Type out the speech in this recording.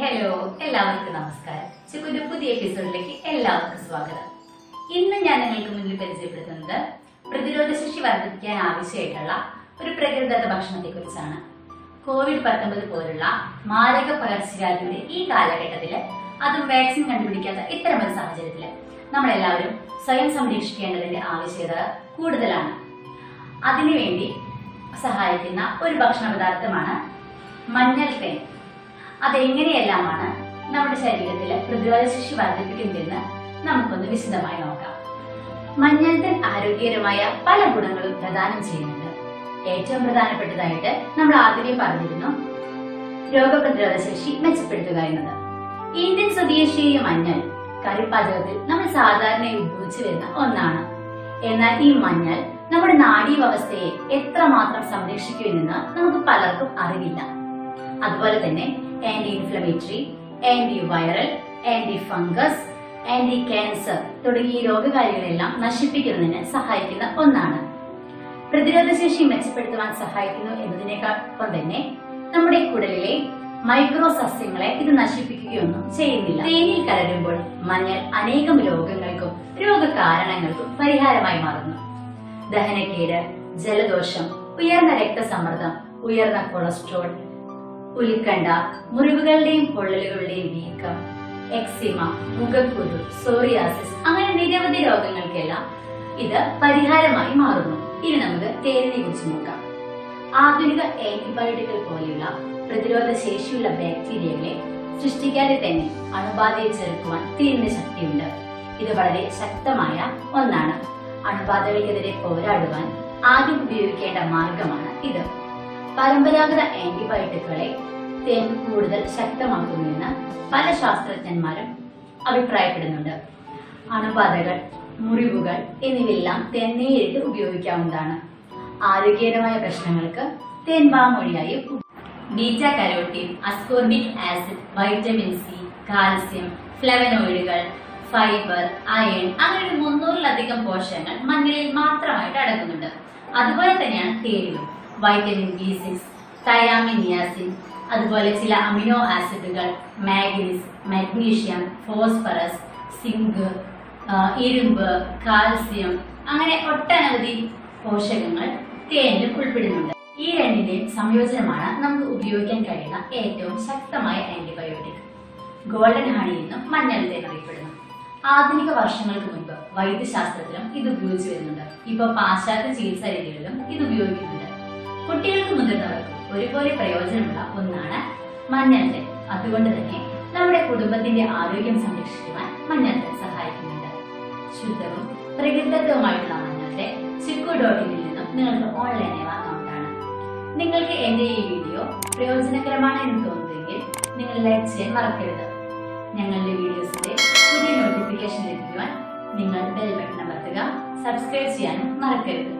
Hello എല്ലാവർക്കും നമസ്കാരം. ചിക്കുന്റെ പുതിയ എപ്പിസോഡിലേക്ക് എല്ലാവർക്കും സ്വാഗതം. ഇന്ന് ഞാൻ നിങ്ങൾക്ക് മുന്നിൽ പരിചയപ്പെടുത്തുന്നത് പ്രതിരോധ ശേഷി വർദ്ധിപ്പിക്കാൻ ആവശ്യമായിട്ടുള്ള ഒരു പ്രകൃതിദത്ത ഭക്ഷണത്തെ കുറിച്ചാണ് കോവിഡ് പത്തൊമ്പത് പോലുള്ള മാരക പകർച്ചവ്യാധിയുടെ ഈ കാലഘട്ടത്തിൽ അതും വാക്സിൻ കണ്ടുപിടിക്കാത്ത ഇത്തരമൊരു സാഹചര്യത്തിൽ നമ്മളെല്ലാവരും സ്വയം സംരക്ഷിക്കേണ്ടതിന്റെ ആവശ്യകത കൂടുതലാണ്. അതിനുവേണ്ടി സഹായിക്കുന്ന ഒരു ഭക്ഷണ പദാർത്ഥമാണ് മഞ്ഞൾ തേൻ അതെങ്ങനെയെല്ലാമാണ് നമ്മുടെ ശരീരത്തിലെ പ്രതിരോധ ശേഷി വർദ്ധിപ്പിക്കുന്നതെന്ന് നമുക്കൊന്ന് വിശദമായി നോക്കാം. മഞ്ഞൾത്തൻ തേൻ ആരോഗ്യകരമായ പല ഗുണങ്ങളും പ്രദാനം ചെയ്യുന്നുണ്ട്. ഏറ്റവും പ്രധാനപ്പെട്ടതായിട്ട് നമ്മൾ ആദ്യമേ പറഞ്ഞിരുന്നു രോഗപ്രതിരോധ ശേഷി മെച്ചപ്പെടുത്തുക എന്നത്. ഇന്ത്യൻ സ്വദേശീയ മഞ്ഞൾ കറിപ്പാചകത്തിൽ നമ്മൾ സാധാരണയായി ഉപയോഗിച്ചു വരുന്ന ഒന്നാണ്. എന്നാൽ ഈ മഞ്ഞൾ നമ്മുടെ നാഡീവ്യവസ്ഥയെ എത്രമാത്രം സംരക്ഷിക്കുമെന്ന് നമുക്ക് പലർക്കും അറിവില്ല. അതുപോലെ തന്നെ anti inflammatory anti viral anti fungus anti cancer തുടങ്ങിയ രോഗകാരികളെല്ലാം നശിപ്പിക്കുന്നതിന് സഹായിക്കുന്ന ഒന്നാണ്. പ്രതിരോധശേഷി മെച്ചപ്പെടുത്തുവാൻ സഹായിക്കുന്നു എന്നതിനേക്കാൾ തന്നെ നമ്മുടെ കുടലിലെ മൈക്രോ സസ്യങ്ങളെ ഇത് നശിപ്പിക്കുകയൊന്നും ചെയ്യുന്നില്ല. തേനിൽ കലരുമ്പോൾ മഞ്ഞൾ അനേകം രോഗങ്ങൾക്കും രോഗകാരണങ്ങൾക്കും പരിഹാരമായി മാറുന്നു. ദഹനക്കേട് ജലദോഷം ഉയർന്ന രക്തസമ്മർദ്ദം ഉയർന്ന കൊളസ്ട്രോൾ ഉൽക്കണ്ഠ മുറിവുകളുടെയും പൊള്ളലുകളുടെയും വീക്കം എക്സിമ മുഖക്കുരു സോറിയാസിസ് അങ്ങനെ നിരവധി രോഗങ്ങൾക്കെല്ലാം ഇത് പരിഹാരമായി മാറുന്നു. ഇനി നമുക്ക് തേനിനെ കുറിച്ച് നോക്കാം. ആധുനിക ആന്റിബയോട്ടിക്കൽ പോലെയുള്ള പ്രതിരോധ ശേഷിയുള്ള ബാക്ടീരിയകളെ സൃഷ്ടിക്കാതെ തന്നെ അണുബാധയെ ചെറുക്കുവാൻ തേനിന് ശക്തിയുണ്ട്. ഇത് വളരെ ശക്തമായ ഒന്നാണ്. അണുബാധകൾക്കെതിരെ പോരാടുവാൻ ആദ്യം ഉപയോഗിക്കേണ്ട മാർഗമാണ് ഇത്. പരമ്പരാഗത ആന്റിബയോട്ടിക്കുകളെ തേൻ കൂടുതൽ ശക്തമാക്കുന്നുവെന്ന് പല ശാസ്ത്രജ്ഞന്മാരും അഭിപ്രായപ്പെടുന്നുണ്ട്. അണുബാധകൾ മുറിവുകൾ എന്നിവയെല്ലാം തേൻ ഉപയോഗിക്കാവുന്നതാണ്. ആരോഗ്യകരമായ പ്രശ്നങ്ങൾക്ക് തേൻ വാമൊഴിയായി beta carotene ascorbic acid vitamin C calcium ഫ്ലവനോയിഡുകൾ fibre iron അങ്ങനെ മുന്നൂറിലധികം പോഷകങ്ങൾ മഞ്ഞളിൽ മാത്രമായിട്ട് അടങ്ങുന്നുണ്ട്. അതുപോലെ തന്നെയാണ് തേനിലും. വൈറ്റമിൻ ബി സിക്സ് തയാമിനിയാസിൻ അതുപോലെ ചില അമിനോ ആസിഡുകൾ മാഗ്നീസ് മഗ്നീഷ്യം ഫോസ്ഫറസ് സിങ്ക് ഇരുമ്പ് കാൽസ്യം അങ്ങനെ ഒട്ടനവധി പോഷകങ്ങൾ തേനിൽ ഉൾപ്പെടുന്നുണ്ട്. ഈ രണ്ടിന്റെയും സംയോജനമാണ് നമുക്ക് ഉപയോഗിക്കാൻ കഴിയുന്ന ഏറ്റവും ശക്തമായ ആന്റിബയോട്ടിക് ഗോൾഡൻ ഹണി എന്നും മഞ്ഞൾ തേൻ അറിയപ്പെടുന്നു ആധുനിക വർഷങ്ങൾക്ക് മുൻപ് വൈദ്യശാസ്ത്രത്തിലും ഇത് ഉപയോഗിച്ചു വരുന്നുണ്ട്. ഇപ്പൊ പാശ്ചാത്യ ചികിത്സാ രീതികളിലും ഇത് ഉപയോഗിക്കുന്നുണ്ട്. കുട്ടികൾക്കും മുതിർന്നവർക്കും ഒരുപോലെ പ്രയോജനമുള്ള ഒന്നാണ് മഞ്ഞൾ അതുകൊണ്ട് തന്നെ നമ്മുടെ കുടുംബത്തിന്റെ ആരോഗ്യം സംരക്ഷിക്കുവാൻ മഞ്ഞൾ സഹായിക്കുന്നുണ്ട്. ശുദ്ധവും പ്രകൃതത്വമായിട്ടുള്ള മഞ്ഞൾ തേൻ ചിക്കു ഡോട്ട് ഇനിൽ നിന്നും നിങ്ങൾക്ക് ഓൺലൈനായി വാങ്ങാവുന്നതാണ്. നിങ്ങൾക്ക് എന്റെ ഈ വീഡിയോ പ്രയോജനകരമാണ് എന്ന് തോന്നുന്നുവെങ്കിൽ നിങ്ങൾ ലൈക്ക് ചെയ്യാൻ മറക്കരുത്. ഞങ്ങളുടെ വീഡിയോസിന്റെ പുതിയ നോട്ടിഫിക്കേഷൻ ലഭിക്കുവാൻ നിങ്ങൾ ബെൽ ബട്ടൺ അമർത്തുക സബ്സ്ക്രൈബ് ചെയ്യാനും മറക്കരുത്.